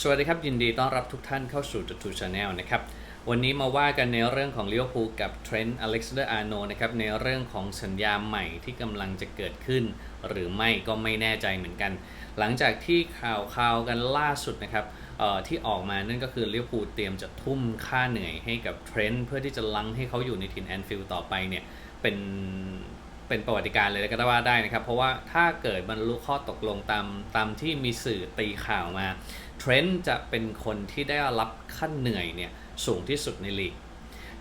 สวัสดีครับ ยินดีต้อนรับทุกท่านเข้าสู่ The Two Channel นะครับ วันนี้มาว่ากันในเรื่องของลิเวอร์พูลกับเทรนต์อเล็กซานเดอร์อาร์โนนะครับ ในเรื่องของสัญญาใหม่ที่กำลังจะเกิดขึ้น หรือไม่ก็ไม่แน่ใจเหมือนกัน หลังจากที่ข่าวข่าวกันล่าสุดนะครับที่ออกมานั่นก็คือลิเวอร์พูลเตรียมจะทุ่มค่าเหนื่อยให้กับเทรนต์เพื่อที่จะลังให้เขาอยู่ในทีมแอนฟิลด์ต่อไปเนี่ยเป็นเป็นประวัติการณ์เลยก็ได้ว่าได้นะครับ เพราะว่าถ้าเกิดบรรลุข้อตกลงตามตามที่มีสื่อตีข่าวมา เทรนต์จะเป็นคนที่ได้รับค่าเหนื่อยเนี่ยสูงที่สุดในลีก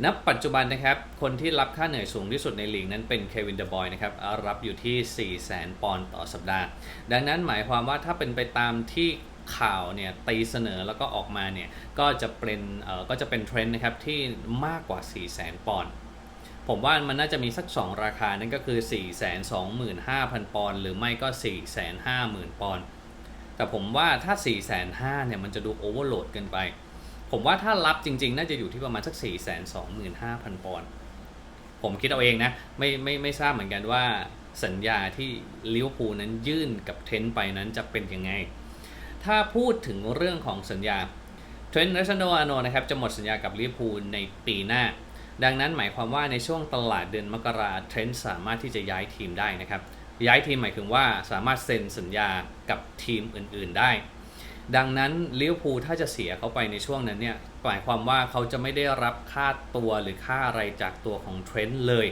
ณปัจจุบันนะครับ คนที่รับค่าเหนื่อยสูงที่สุดในลีกนั้นเป็นเควินเดอะบอยนะครับ รับอยู่ที่ 4 0 0 0 0 0 ปอนด์ต่อสัปดาห์ ดังนั้นหมายความว่าถ้าเป็นไปตามที่ข่าวเนี่ยตีเสนอแล้วก็ออกมาเนี่ยก็จะเป็นเอ่อก็จะเป็นเทรนด์นะครับที่มากกว่า 4 0 0 0 0 0 ปอนด์ผมว่ามันน่าจะมีสัก 2 ราคานั่นก็คือ 425,000 ปอนด์หรือไม่ก็ 450,000 ปอนด์ แต่ผมว่าถ้า 450,000เนี่ยมันจะดูโอเวอร์โหลดเกินไป ผมว่าถ้ารับจริง ๆ น่าจะอยู่ที่ประมาณสัก 425,000 ปอนด์ผมคิดเอาเองนะ ไม่ไม่ไม่ทราบเหมือนกันว่าสัญญาที่ลิเวอร์พูลนั้นยื่นกับเทนต์ไปนั้นจะเป็นยังไง ถ้าพูดถึงเรื่องของสัญญาเทรนต์รัชโนอาโนนะครับจะหมดสัญญากับลิเวอร์พูลในปีหน้า ดังนั้นหมายความว่าในช่วงตลาดเดือนมกราเทรนต์สามารถที่จะย้ายทีมได้นะครับ ย้ายทีมหมายถึงว่าสามารถเซ็นสัญญากับทีมอื่น ๆได้ ดังนั้นลิเวอร์พูลถ้าจะเสียเขาไปในช่วงนั้นเนี่ยหมายความว่าเขาจะไม่ได้รับค่าตัวหรือค่าอะไรจากตัวของเทรนต์เลย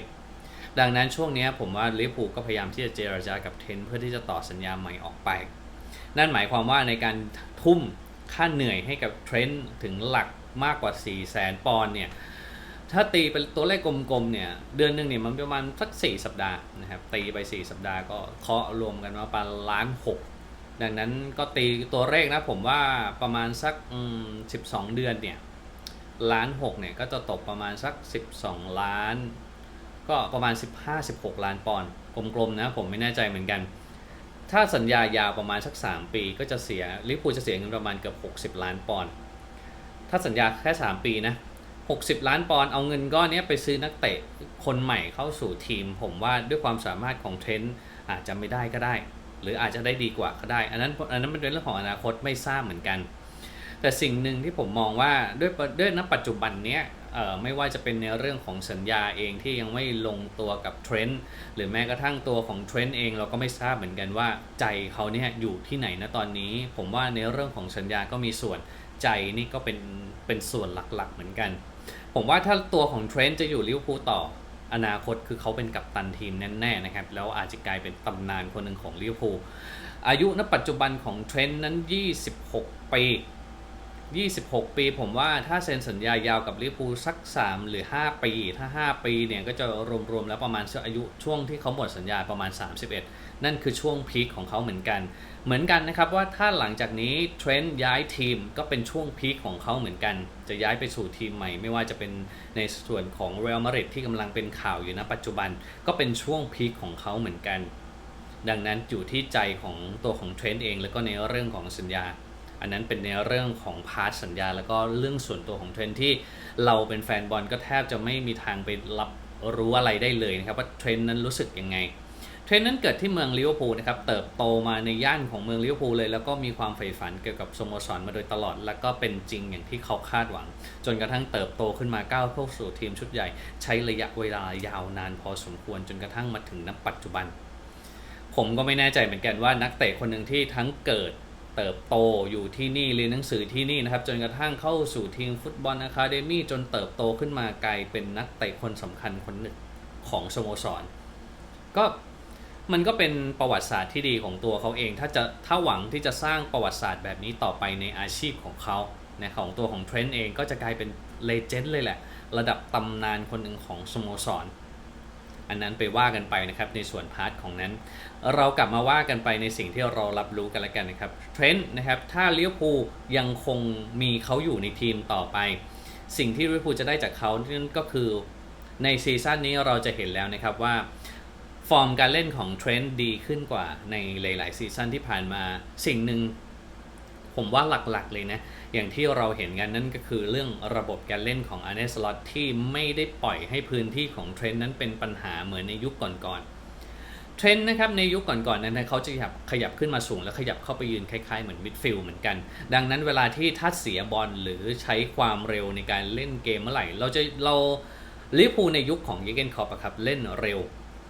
ดังนั้นช่วงนี้ผมว่าลิเวอร์พูลก็พยายามที่จะเจรจากับเทรนต์เพื่อที่จะต่อสัญญาใหม่ออกไป นั่นหมายความว่าในการทุ่มค่าเหนื่อยให้กับเทรนต์ถึงหลักมากกว่า 4 0 0แสนปอนด์เนี่ย ถ้าตีเป็นตัวเลขกลมๆเนี่ยเดือนหนึ่งเนี่ยมันประมาณสัก 4 สัปดาห์นะครับตีไป 4 สัปดาห์ก็เคาะรวมกันมาประมาณล้านหกดังนั้นก็ตีตัวเลขนะผมว่าประมาณสักอืม12เดือนเนี่ยล้านหกเนี่ยก็จะตกประมาณสัก 12 ล้าน ก็ประมาณ 15-16 ล้านปอนด์กลมๆนะผมไม่แน่ใจเหมือนกัน ถ้าสัญญายาวประมาณสัก 3 ปีก็จะเสียลิปูจะเสียเงินประมาณเกือบ60 ล้านปอนด์ถ้าสัญญาแค่ 3 ปีนะ 60 ล้านปอนด์เอาเงินก้อนนี้ไปซื้อนักเตะคนใหม่เข้าสู่ทีม ผมว่าด้วยความสามารถของเทรนต์อาจจะไม่ได้ก็ได้ หรืออาจจะได้ดีกว่าก็ได้ อันนั้นอันนั้นเป็นเรื่องของอนาคตไม่ทราบเหมือนกัน แต่สิ่งหนึ่งที่ผมมองว่าด้วยด้วยณปัจจุบันเนี้ยไม่ว่าจะเป็นในเรื่องของสัญญาเองที่ยังไม่ลงตัวกับเทรนต์หรือแม้กระทั่งตัวของเทรนต์เองเราก็ไม่ทราบเหมือนกันว่าใจเขาเนี่ยอยู่ที่ไหนนะตอนนี้ ผมว่าในเรื่องของสัญญาก็มีส่วนใจนี่ก็เป็นเป็นส่วนหลักๆเหมือนกัน ผมว่าถ้าตัวของเทรนต์จะอยู่ลิเวอร์พูลต่ออนาคตคือเขาเป็นกัปตันทีมแน่ๆนะครับ แล้วอาจจะกลายเป็นตำนานคนหนึ่งของลิเวอร์พูลอายุณปัจจุบันของเทรนต์นั้น 26 ปี 26 ปี ผมว่าถ้าเซ็นสัญญายาวกับลิเวอร์พูลสัก 3 หรือ 5 ปี ถ้า 5 ปีเนี่ยก็จะรวมๆแล้วประมาณอายุช่วงที่เขาหมดสัญญาประมาณ 31 นั่นคือช่วงพีคของเขาเหมือนกัน เหมือนกันนะครับว่าถ้าหลังจากนี้เทรนด์ย้ายทีมก็เป็นช่วงพีคของเขาเหมือนกัน จะย้ายไปสู่ทีมใหม่ ไม่ว่าจะเป็นในส่วนของเรอัลมาดริดที่กำลังเป็นข่าวอยู่ณปัจจุบัน ก็เป็นช่วงพีคของเขาเหมือนกัน ดังนั้นอยู่ที่ใจของตัวของเทรนด์เอง แล้วก็ในเรื่องของสัญญาอันนั้นเป็นในเรื่องของพาร์ทสัญญา แล้วก็เรื่องส่วนตัวของเทรนด์ที่เราเป็นแฟนบอลก็แทบจะไม่มีทางไปรับรู้อะไรได้เลยนะครับว่าเทรนด์นั้นรู้สึกยังไง ทรนด์นั้นเกิดที่เมืองลิเวอร์พูลนะครับเติบโตมาในย่านของเมืองลิเวอร์พูลเลย แล้วก็มีความใฝ่ฝันเกี่ยวกับสโมสรมาโดยตลอด แล้วก็เป็นจริงอย่างที่เขาคาดหวัง จนกระทั่งเติบโตขึ้นมาก้าวเข้าสู่ทีมชุดใหญ่ ใช้ระยะเวลายาวนานพอสมควรจนกระทั่งมาถึงณปัจจุบัน ผมก็ไม่แน่ใจเหมือนกันว่านักเตะคนหนึ่งที่ทั้งเกิดเติบโตอยู่ที่นี่เรียนหนังสือที่นี่นะครับ จนกระทั่งเข้าสู่ทีมฟุตบอลอะคาเดมี่จนเติบโตขึ้นมากลายเป็นนักเตะคนสำคัญคนหนึ่งของสโมสร ก็ มันก็เป็นประวัติศาสตร์ที่ดีของตัวเขาเอง ถ้าจะถ้าหวังที่จะสร้างประวัติศาสตร์แบบนี้ต่อไปในอาชีพของเขานะของตัวของเทรนต์เองก็จะกลายเป็นเลเจนด์เลยแหละ ระดับตำนานคนหนึ่งของสโมสร อันนั้นไปว่ากันไปนะครับในส่วนพาร์ทของนั้น เรากลับมาว่ากันไปในสิ่งที่เรารับรู้กันแล้วกันนะครับเทรนต์นะครับถ้าลิเวอร์พูลยังคงมีเขาอยู่ในทีมต่อไป สิ่งที่ลิเวอร์พูลจะได้จากเขานั่นก็คือในซีซั่นนี้เราจะเห็นแล้วนะครับว่า ฟอร์มการเล่นของเทรนต์ดีขึ้นกว่าในหลายๆซีซั่นที่ผ่านมาสิ่งหนึ่งผมว่าหลักๆเลยนะ อย่างที่เราเห็นกันนั่นก็คือเรื่องระบบการเล่นของอาร์เนสลอตที่ไม่ได้ปล่อยให้พื้นที่ของเทรนต์นั้นเป็นปัญหาเหมือนในยุคก่อนๆเทรนด์นะครับในยุคก่อนๆนั้นเขาจะขยับขยับขึ้นมาสูง แล้วขยับเข้าไปยืนคล้ายๆเหมือนมิดฟิลด์เหมือนกัน ดังนั้นเวลาที่ถ้าเสียบอลหรือใช้ความเร็วในการเล่นเกมเมื่อไหร่ เราจะเราลิเวอร์พูในยุคของเยเกนคอปครับเล่นเร็ว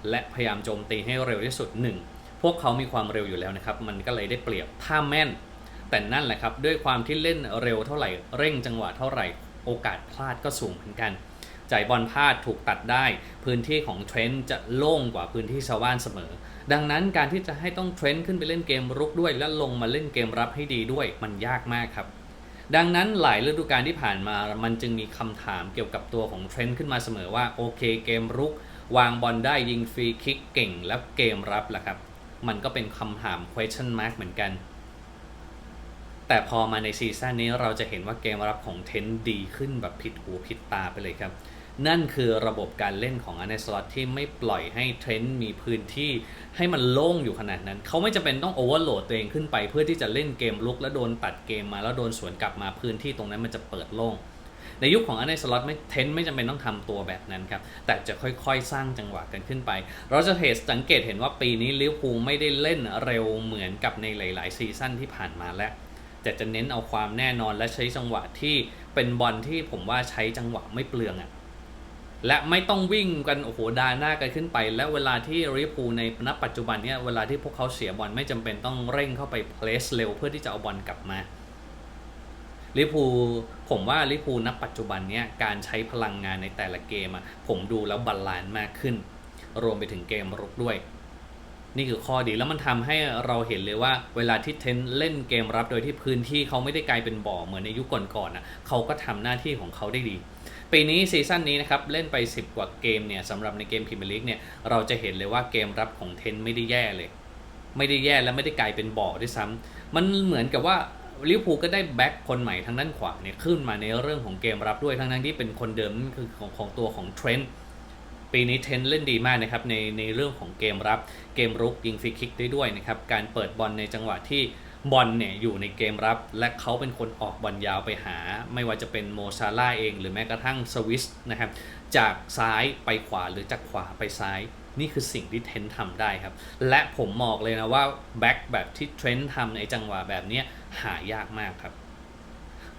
และพยายามโจมตีให้เร็วที่สุดหนึ่งพวกเขามีความเร็วอยู่แล้วนะครับ มันก็เลยได้เปรียบถ้าแม่น แต่นั่นแหละครับ ด้วยความที่เล่นเร็วเท่าไหร่ เร่งจังหวะเท่าไหร่ โอกาสพลาดก็สูงเหมือนกัน จ่ายบอลพลาดถูกตัดได้ พื้นที่ของเทรนต์จะโล่งกว่าพื้นที่ชาวบ้านเสมอ ดังนั้นการที่จะให้ต้องเทรนต์ขึ้นไปเล่นเกมรุกด้วย และลงมาเล่นเกมรับให้ดีด้วย มันยากมากครับดังนั้นหลายฤดูกาลที่ผ่านมามันจึงมีคำถามเกี่ยวกับตัวของเทรนต์ขึ้นมาเสมอว่า โอเคเกมรุก วางบอลได้ยิงฟรีคิกเก่งแล้วเกมรับล่ะครับ มันก็เป็นคำถาม question mark เหมือนกัน แต่พอมาในซีซั่นนี้เราจะเห็นว่าเกมรับของเทนดีขึ้นแบบผิดหูผิดตาไปเลยครับ นั่นคือระบบการเล่นของอันเนสลอตที่ไม่ปล่อยให้เทรนด์มีพื้นที่ให้มันโล่งอยู่ขนาดนั้น เขาไม่จำเป็นต้องโอเวอร์โหลดตัวเองขึ้นไป เพื่อที่จะเล่นเกมลุกแล้วโดนตัดเกมมาแล้วโดนสวนกลับมาพื้นที่ตรงนั้นมันจะเปิดโล่ง ในยุคของอันเนสลอตไม่เทนไม่จำเป็นต้องทำตัวแบบนั้นครับ แต่จะค่อยๆ สร้างจังหวะกันขึ้นไป เราจะเหตุสังเกตเห็นว่าปีนี้ลิเวอร์พูลไม่ได้เล่นเร็วเหมือนกับในหลาย ๆ ซีซั่นที่ผ่านมาแล้วแต่จะเน้นเอาความแน่นอนและใช้จังหวะที่เป็นบอลที่ผมว่าใช้จังหวะไม่เปลืองอะ่ะและไม่ต้องวิ่งกันโอ้โหดาหน้ากันขึ้นไป และเวลาที่ลิเวอร์พูลในณปัจจุบันเนี่ยเวลาที่พวกเขาเสียบอลไม่จำเป็นต้องเร่งเข้าไปเพลสเร็วเพื่อที่จะเอาบอลกลับมา ลิพูผมว่าลิพูณปัจจุบันเนี่ยการใช้พลังงานในแต่ละเกมอะผมดูแล้วบาลานซ์มากขึ้น รวมไปถึงเกมรุกด้วย นี่คือข้อดีแล้วมันทำให้เราเห็นเลยว่า เวลาที่เทนเล่นเกมรับโดยที่พื้นที่เขาไม่ได้กลายเป็นบ่อเหมือนในยุคก่อนๆนะเขาก็ทำหน้าที่ของเขาได้ดีปีนี้ซีซั่นนี้นะครับ เล่นไป 10 กว่าเกมเนี่ยสำหรับในเกมพรีเมียร์ลีกเนี่ยเราจะเห็นเลยว่าเกมรับของเทนไม่ได้แย่เลย ไม่ได้แย่และไม่ได้กลายเป็นบ่อด้วยซ้ำมันเหมือนกับว่า ลิเวอร์พูลก็ได้แบ็คคนใหม่ทางด้านขวาเนี่ยขึ้นมาในเรื่องของเกมรับด้วยทั้งนั้นที่เป็นคนเดิมคือของของตัวของเทรนต์ปีนี้เทรนเล่นดีมากนะครับในในเรื่องของเกมรับเกมรุกยิงฟรีคิกได้ด้วยนะครับการเปิดบอลในจังหวะที่บอลเนี่ยอยู่ในเกมรับ และเขาเป็นคนออกบอลยาวไปหา ไม่ว่าจะเป็นโมซาร่าเอง หรือแม้กระทั่งสวิสนะครับจากซ้ายไปขวาหรือจากขวาไปซ้ายนี่คือสิ่งที่เทนทำได้ครับ และผมบอกเลยนะว่าแบ็กแบบที่เทรนทำในจังหวะแบบนี้หายากมากครับ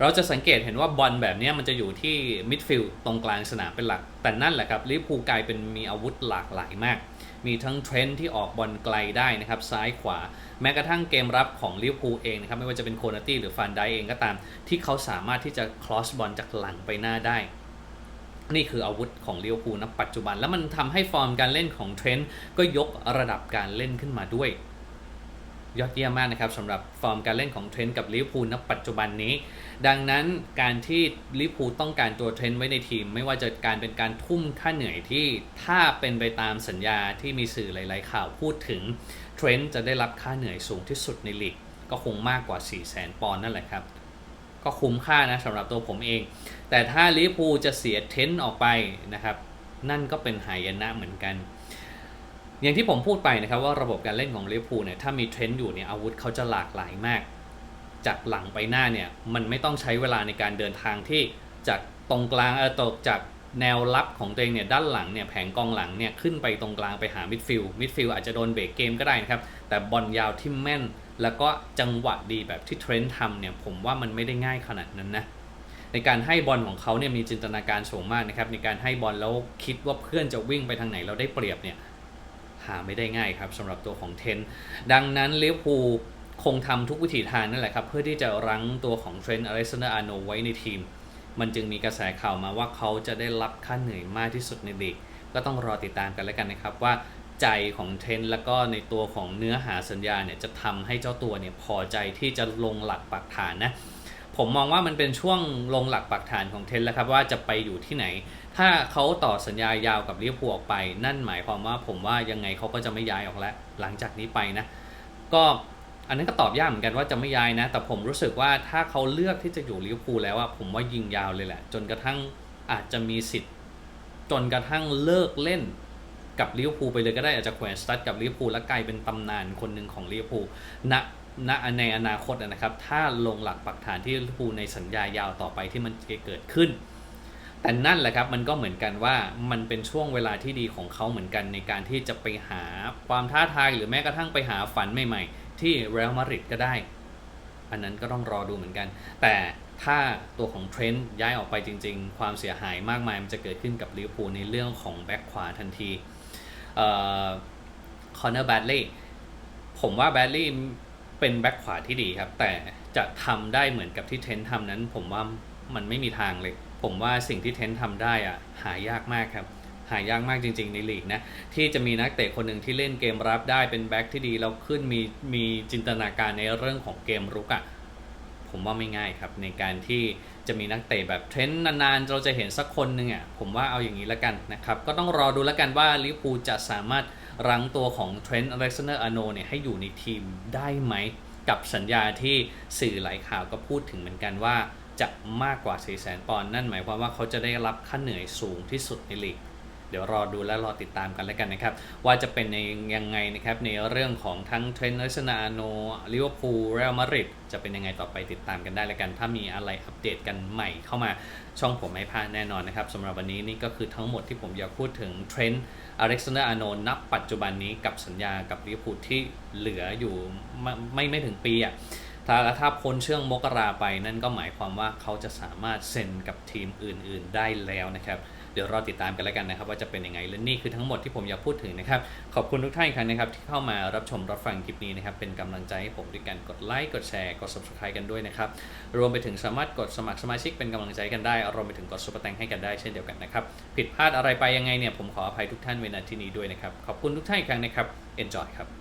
เราจะสังเกตเห็นว่าบอลแบบนี้มันจะอยู่ที่มิดฟิลด์ตรงกลางสนามเป็นหลัก แต่นั่นแหละครับลิเวอร์พูลกลายเป็นมีอาวุธหลากหลายมาก มีทั้งเทรนด์ที่ออกบอลไกลได้นะครับซ้ายขวา แม้กระทั่งเกมรับของลิเวอร์พูลเองนะครับไม่ว่าจะเป็นโคนาตี้หรือฟันไดเองก็ตาม ที่เขาสามารถที่จะคลอสบอลจากหลังไปหน้าได้ นี่คืออาวุธของลิเวอร์พูลณปัจจุบัน แล้วมันทำให้ฟอร์มการเล่นของเทรนด์ก็ยกระดับการเล่นขึ้นมาด้วย ยอดเยี่ยมมากนะครับสำหรับฟอร์มการเล่นของเทรนต์กับลิเวอร์พูลณปัจจุบันนี้ ดังนั้นการที่ลิเวอร์พูลต้องการตัวเทรนต์ไว้ในทีม ไม่ว่าจะการเป็นการทุ่มค่าเหนื่อยที่ถ้าเป็นไปตามสัญญาที่มีสื่อหลาย ๆ ข่าวพูดถึงเทรนต์จะได้รับค่าเหนื่อยสูงที่สุดในลีกก็คงมากกว่า 4 0 0 0 0 0ปอนด์นั่นแหละครับ ก็คุ้มค่านะสำหรับตัวผมเอง แต่ถ้าลิเวอร์พูจะเสียเทนต์ออกไปนะครับ นั่นก็เป็นหายนะเหมือนกัน อย่างที่ผมพูดไปนะครับว่าระบบการเล่นของลิเวอร์พูเนี่ยถ้ามีเทรนต์อยู่เนี่ยอาวุธเขาจะหลากหลายมาก จากหลังไปหน้าเนี่ยมันไม่ต้องใช้เวลาในการเดินทางที่จากตรงกลางเออตกจากแนวรับของตัวเองเนี่ยด้านหลังเนี่ยแผงกองหลังเนี่ยขึ้นไปตรงกลางไปหามิดฟิลด์มิดฟิลด์อาจจะโดนเบรกเกมก็ได้นะครับ แต่บอลยาวที่แม่น แล้วก็จังหวะดีแบบที่เทรนต์ทำเนี่ยผมว่ามันไม่ได้ง่ายขนาดนั้นนะในการให้บอลของเขาเนี่ยมีจินตนาการสูงมากนะครับในการให้บอลแล้วคิดว่าเพื่อนจะวิ่งไปทางไหนเราได้เปรียบเนี่ยหาไม่ได้ง่ายครับสำหรับตัวของเทน ดังนั้นเลวพูคงทำทุกวิถีทางนั่นแหละครับ เพื่อที่จะรั้งตัวของเทรนต์อเล็กซานเดอร์อาโนไว้ในทีม มันจึงมีกระแสข่าวมาว่าเขาจะได้รับค่าเหนื่อยมากที่สุดในลีกก็ต้องรอติดตามกันแล้วกันนะครับว่า ใจของเทนแล้วก็ในตัวของเนื้อหาสัญญาเนี่ยจะทำให้เจ้าตัวเนี่ยพอใจที่จะลงหลักปักฐานนะผมมองว่ามันเป็นช่วงลงหลักปักฐานของเทนแล้วครับว่าจะไปอยู่ที่ไหน ถ้าเขาต่อสัญญายาวกับลิเวอร์พูลออกไป นั่นหมายความว่าผมว่ายังไงเขาก็จะไม่ย้ายออกแล้ว หลังจากนี้ไปนะ ก็อันนั้นก็ตอบยากเหมือนกันว่าจะไม่ย้ายนะ แต่ผมรู้สึกว่าถ้าเขาเลือกที่จะอยู่ลิเวอร์พูลแล้วอะผมว่ายิงยาวเลยแหละ จนกระทั่งอาจจะมีสิทธิ์ จนกระทั่งเลิกเล่น กับลิเวอร์พูลไปเลยก็ได้อาจจะแขวนสตั๊ดกับลิเวอร์พูลและกลายเป็นตำนานคนหนึ่งของลิเวอร์พูลณณในอนาคตนะครับ ถ้าลงหลักปักฐานที่ลิเวอร์พูลในสัญญายาวต่อไปที่มันจะเกิดขึ้น แต่นั่นแหละครับมันก็เหมือนกันว่ามันเป็นช่วงเวลาที่ดีของเขาเหมือนกันในการที่จะไปหาความท้าทายหรือแม้กระทั่งไปหาฝันใหม่ ๆ ที่เรอัลมาดริดก็ได้ อันนั้นก็ต้องรอดูเหมือนกัน แต่ถ้าตัวของเทรนต์ย้ายออกไปจริง ๆ ความเสียหายมากมายมันจะเกิดขึ้นกับลิเวอร์พูลในเรื่องของแบ็คขวาทันที คอนเนอร์แบดลี่ผมว่าแบดลี่เป็นแบ็คขวาที่ดีครับ แต่จะทำได้เหมือนกับที่เทนทำนั้น ผมว่ามันไม่มีทางเลย ผมว่าสิ่งที่เทนทำได้อะหายากมากครับ หายากมากจริง ๆ ในลีกนะ ที่จะมีนักเตะคนหนึ่งที่เล่นเกมรับได้เป็นแบ็คที่ดีแล้วขึ้นมีมีจินตนาการในเรื่องของเกมรุกอะ่ะผมว่าไม่ง่ายครับในการที่ จะมีนักเตะแบบเทรนด์นานๆ เราจะเห็นสักคนหนึ่งอะผมว่าเอาอย่างนี้แล้วกันนะครับ ก็ต้องรอดูแล้วกันว่าลิเวอร์พูลจะสามารถรั้งตัวของเทรนด์อเล็กซานเดอร์อาโนเนี่ยให้อยู่ในทีมได้ไหม กับสัญญาที่สื่อหลายข่าวก็พูดถึงเหมือนกันว่าจะมากกว่า 4 0 0 0 0 0ปอนด์นั่นหมายความว่าเขาจะได้รับค่าเหนื่อยสูงที่สุดในลีก เดี๋ยวรอดูและรอติดตามกันแล้วกันนะครับ ว่าจะเป็นในยังไงนะครับในเรื่องของทั้งเทรนด์เลสนาโนลิเวอร์พูลเรอัลมาดริดจะเป็นยังไงต่อไปติดตามกันได้แล้วกัน ถ้ามีอะไรอัปเดตกันใหม่เข้ามาช่องผมไม่พลาดแน่นอนนะครับสำหรับวันนี้นี่ก็คือทั้งหมดที่ผมอยากพูดถึงเทรนด์อเล็กซานเดอร์อาโนนับปัจจุบันนี้กับสัญญากับลิเวอร์พูลที่เหลืออยู่ไม่ไม่ไม่ถึงปีอะถ้าถ้าพ้นเชื่องมกราไปนั่นก็หมายความว่าเขาจะสามารถเซ็นกับทีมอื่น ๆ ได้แล้วนะครับ เดี๋ยวรอติดตามกันแล้วกันนะครับว่าจะเป็นยังไงและนี่คือทั้งหมดที่ผมอยากพูดถึงนะครับขอบคุณทุกท่านอีกครั้งนะครับที่เข้ามารับชมรับฟังคลิปนี้นะครับเป็นกำลังใจให้ผมด้วยกันกดไลค์กดแชร์กด subscribe กันด้วยนะครับรวมไปถึงสามารถกดสมัครสมาชิกเป็นกำลังใจกันได้รวมไปถึงกดซุปเปอร์แตงให้กันได้เช่นเดียวกันนะครับผิดพลาดอะไรไปยังไงเนี่ยผมขออภัยทุกท่านเวลาที่นี้ด้วยนะครับขอบคุณทุกท่านอีกครั้งนะครับ enjoy ครับ